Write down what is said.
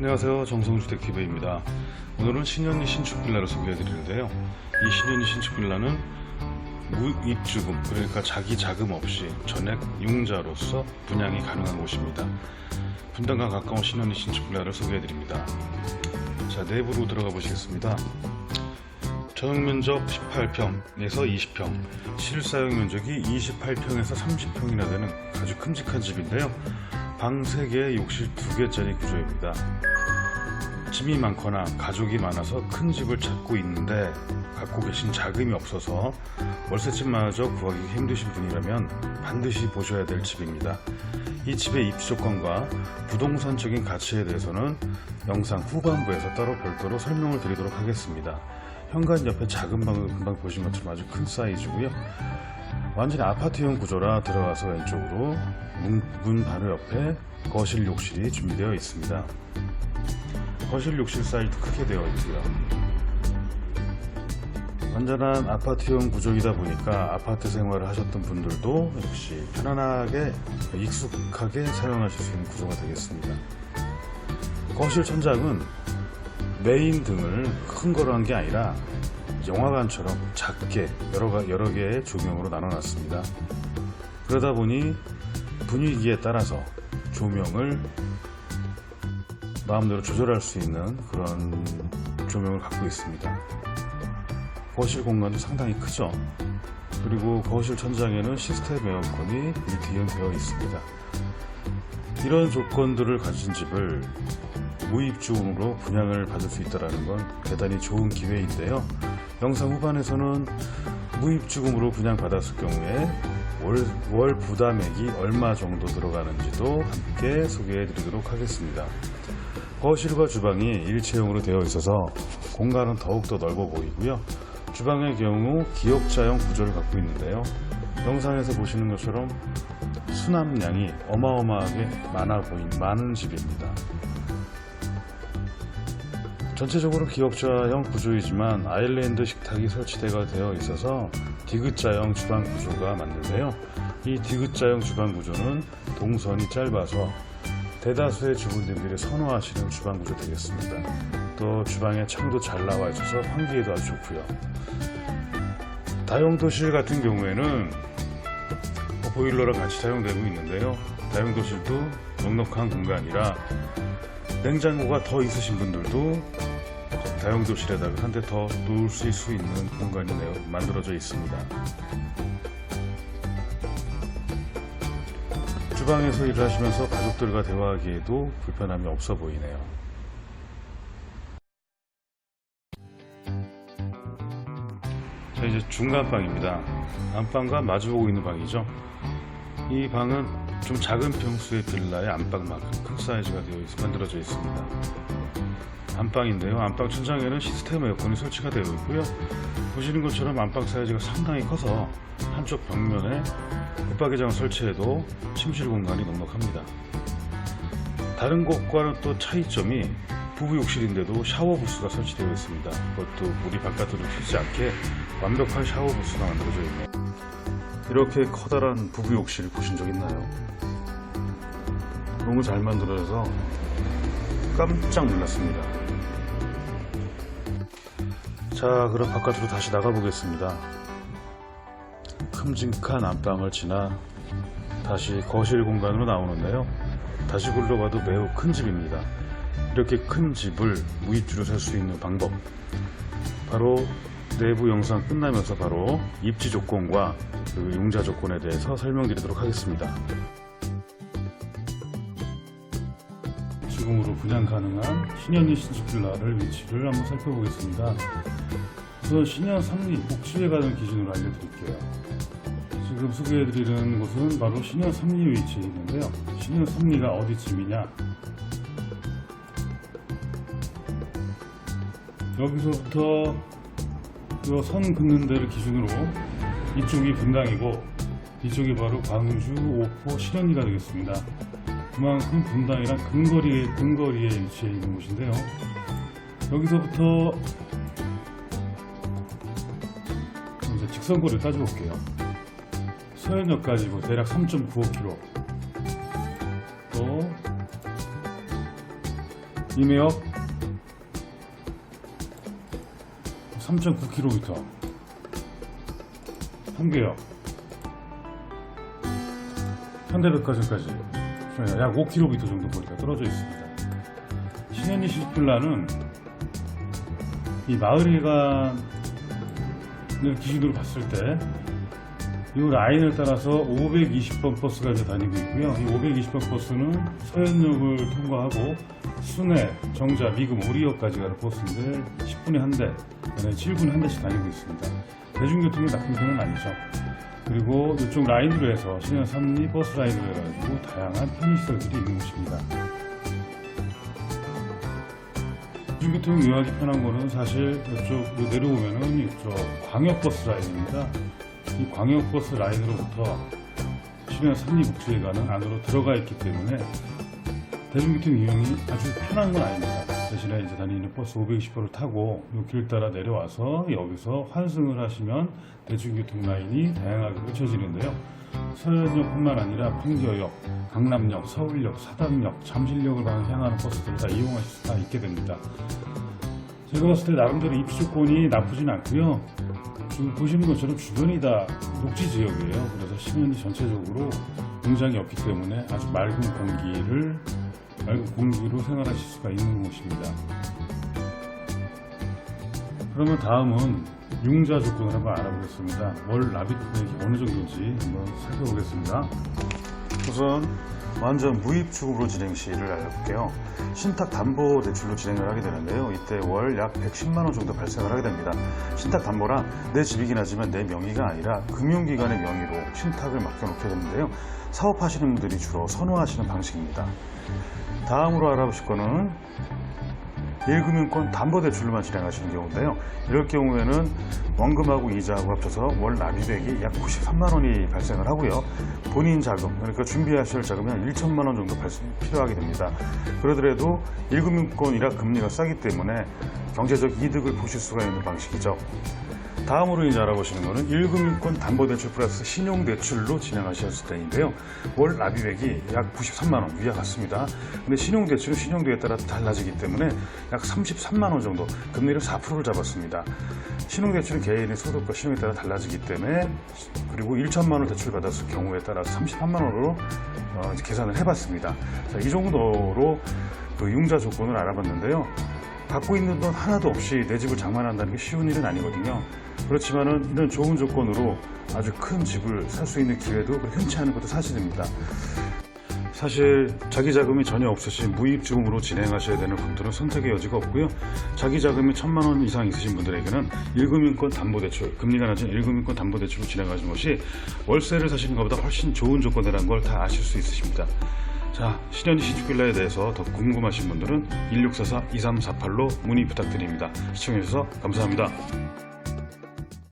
안녕하세요. 정성주택TV입니다. 오늘은 신현리 신축 빌라를 소개해 드리는데요. 이 신현리 신축 빌라는 무입주금, 그러니까 자기 자금 없이 전액 융자로서 분양이 가능한 곳입니다. 분당과 가까운 신현리 신축 빌라를 소개해 드립니다. 자, 내부로 들어가 보시겠습니다. 전용 면적 18평에서 20평, 실사용 면적이 28평에서 30평이나 되는 아주 큼직한 집인데요. 방 3개, 욕실 2개짜리 구조입니다. 짐이 많거나 가족이 많아서 큰 집을 찾고 있는데 갖고 계신 자금이 없어서 월세집마저 구하기 힘드신 분이라면 반드시 보셔야 될 집입니다. 이 집의 입지 조건과 부동산적인 가치에 대해서는 영상 후반부에서 따로 별도로 설명을 드리도록 하겠습니다. 현관 옆에 작은 방을 금방 보신 것처럼 아주 큰 사이즈고요. 완전히 아파트형 구조라 들어가서 왼쪽으로 문, 문 바로 옆에 거실 욕실이 준비되어 있습니다. 거실 욕실 사이즈 크게 되어 있고요. 완전한 아파트형 구조이다 보니까 아파트 생활을 하셨던 분들도 역시 편안하게 익숙하게 사용하실 수 있는 구조가 되겠습니다. 거실 천장은 메인 등을 큰 거로 한 게 아니라 영화관처럼 작게 여러, 가- 여러 개의 조명으로 나눠놨습니다. 그러다 보니 분위기에 따라서 조명을 마음대로 조절할 수 있는 그런 조명을 갖고 있습니다. 거실 공간도 상당히 크죠. 그리고 거실 천장에는 시스템 에어컨이 빌트인 되어 있습니다. 이런 조건들을 가진 집을 무입주금으로 분양을 받을 수 있다는 건 대단히 좋은 기회인데요. 영상 후반에서는 무입주금으로 분양받았을 경우에 월, 월 부담액이 얼마 정도 들어가는지도 함께 소개해 드리도록 하겠습니다. 거실과 주방이 일체형으로 되어 있어서 공간은 더욱더 넓어 보이고요. 주방의 경우 기역자형 구조를 갖고 있는데요. 영상에서 보시는 것처럼 수납량이 어마어마하게 많아 보인 많은 집입니다. 전체적으로 기역자형 구조이지만 아일랜드 식탁이 설치되어 되어 있어서 디귿자형 주방 구조가 맞는데요. 이 디귿자형 주방 구조는 동선이 짧아서 대다수의 주부님들이 선호하시는 주방 구조 되겠습니다. 또 주방에 창도 잘 나와 있어서 환기에도 아주 좋고요. 다용도실 같은 경우에는 뭐 보일러랑 같이 사용되고 있는데요. 다용도실도 넉넉한 공간이라 냉장고가 더 있으신 분들도 다용도실에다가 한 대 더 놓을 수 있는 공간이 만들어져 있습니다. 주방에서 일을 하시면서 가족들과 대화하기에도 불편함이 없어 보이네요. 자, 이제 중간방입니다. 안방과 마주보고 있는 방이죠. 이 방은 좀 작은 평수의 빌라의 안방만큼 큰 사이즈가 되어 있, 만들어져 있습니다. 안방인데요. 안방 천장에는 시스템 에어컨이 설치가 되어 있고요. 보시는 것처럼 안방 사이즈가 상당히 커서 한쪽 벽면에 붙박이장을 설치해도 침실 공간이 넉넉합니다. 다른 곳과는 또 차이점이 부부 욕실인데도 샤워 부스가 설치되어 있습니다. 그것도 물이 바깥으로 튀지 않게 완벽한 샤워 부스가 만들어져 있네요. 이렇게 커다란 부부 욕실 보신 적 있나요? 너무 잘 만들어져서 깜짝 놀랐습니다. 자, 그럼 바깥으로 다시 나가보겠습니다. 큼직한 안방을 지나 다시 거실 공간으로 나오는데요. 다시 굴러봐도 매우 큰 집입니다. 이렇게 큰 집을 무입주로 살 수 있는 방법. 바로 내부 영상 끝나면서 바로 입지 조건과 그 융자 조건에 대해서 설명드리도록 하겠습니다. 지금으로 분양 가능한 신현리 신축 빌라를 위치를 한번 살펴보겠습니다. 우선 신현 삼리 복지에 가는 기준으로 알려드릴게요. 지금 소개해드리는 곳은 바로 신현 삼리 위치에 있는데요. 신현 삼리가 어디쯤이냐? 여기서부터 이선 긋는 데를 기준으로 이쪽이 분당이고 이쪽이 바로 광주, 오포, 신현리가 되겠습니다. 그만큼 분당이랑 근거리에, 근거리에 위치해 있는 곳인데요. 여기서부터 이제 직선거리를 따져볼게요. 서현역까지 뭐 대략 3.95km. 또 임해역 3.9km 통계역 현대백화점까지 약 5km 정도 거리가 떨어져 있습니다. 시빌라는 이 마을회관을 기준으로 봤을 때 이 라인을 따라서 520번 버스가 이제 다니고 있고요. 이 520번 버스는 서현역을 통과하고 순회, 정자, 미금, 오리역까지 가는 버스인데 10분에 한 대, 그다음에 7분에 한 대씩 다니고 있습니다. 대중교통이 나쁜 편은 아니죠. 그리고 이쪽 라인으로 해서 신현 3리 버스 라인으로 해가지고 다양한 편의시설들이 있는 곳입니다. 대중교통이 이용하기 편한 거는 사실 이쪽 내려오면은 이쪽 광역버스 라인입니다. 이 광역버스 라인으로부터 신현 3리 목적에 안으로 들어가 있기 때문에 대중교통 이용이 아주 편한 건 아닙니다. 대신에 이제 다니는 버스 520호를 타고 이길 따라 내려와서 여기서 환승을 하시면 대중교통 라인이 다양하게 펼쳐지는데요. 서현역뿐만 아니라 판교역, 강남역, 서울역, 사당역, 잠실역을 향하는 버스들을 다 이용하실 수가 있게 됩니다. 제가 봤을 때 나름대로 조건이 나쁘진 않고요. 지금 보시는 것처럼 주변이 다 녹지 지역이에요. 그래서 시민이 전체적으로 농장이 없기 때문에 아주 맑은 공기를 맑은 공기로 생활하실 수가 있는 곳입니다. 그러면 다음은 융자 조건을 한번 알아보겠습니다. 월 납입 금액이 어느 정도인지 한번 살펴보겠습니다. 우선 완전 무입 주급으로 진행 시를 알려볼게요. 신탁 담보 대출로 진행을 하게 되는데요. 이때 월 약 110만 원 정도 발생을 하게 됩니다. 신탁 담보란 내 집이긴 하지만 내 명의가 아니라 금융기관의 명의로 신탁을 맡겨놓게 되는데요. 사업하시는 분들이 주로 선호하시는 방식입니다. 다음으로 알아보실 거는 1금융권 담보대출로만 진행하시는 경우인데요. 이럴 경우에는 원금하고 이자하고 합쳐서 월 납입액이 약 93만 원이 발생을 하고요. 본인 자금, 그러니까 준비하실 자금이 한 1천만 원 정도 필요하게 됩니다. 그러더라도 1금융권이라 금리가 싸기 때문에 경제적 이득을 보실 수가 있는 방식이죠. 다음으로 이제 알아보시는 거는 1금융권 담보대출 플러스 신용대출로 진행하셨을 때인데요. 월 납입액이 약 93만 원 위와 같습니다. 근데 신용대출은 신용도에 따라 달라지기 때문에 약 33만 원 정도 금리를 4%를 잡았습니다. 신용대출은 개인의 소득과 신용에 따라 달라지기 때문에 그리고 1천만 원 대출 받았을 경우에 따라서 33만 원으로 어, 계산을 해봤습니다. 자, 이 정도로 그 융자 조건을 알아봤는데요. 갖고 있는 돈 하나도 없이 내 집을 장만한다는 게 쉬운 일은 아니거든요. 그렇지만은 이런 좋은 조건으로 아주 큰 집을 살 수 있는 기회도 그렇게 흔치 않은 것도 사실입니다. 사실 자기 자금이 전혀 없으신 무입주금으로 진행하셔야 되는 분들은 선택의 여지가 없고요. 자기 자금이 천만 원 이상 있으신 분들에게는 1금융권 담보대출, 금리가 낮은 1금융권 담보대출로 진행하시는 것이 월세를 사시는 것보다 훨씬 좋은 조건이라는 걸 다 아실 수 있으십니다. 자, 신현희 신축빌라에 대해서 더 궁금하신 분들은 1644-2348로 문의 부탁드립니다. 시청해주셔서 감사합니다.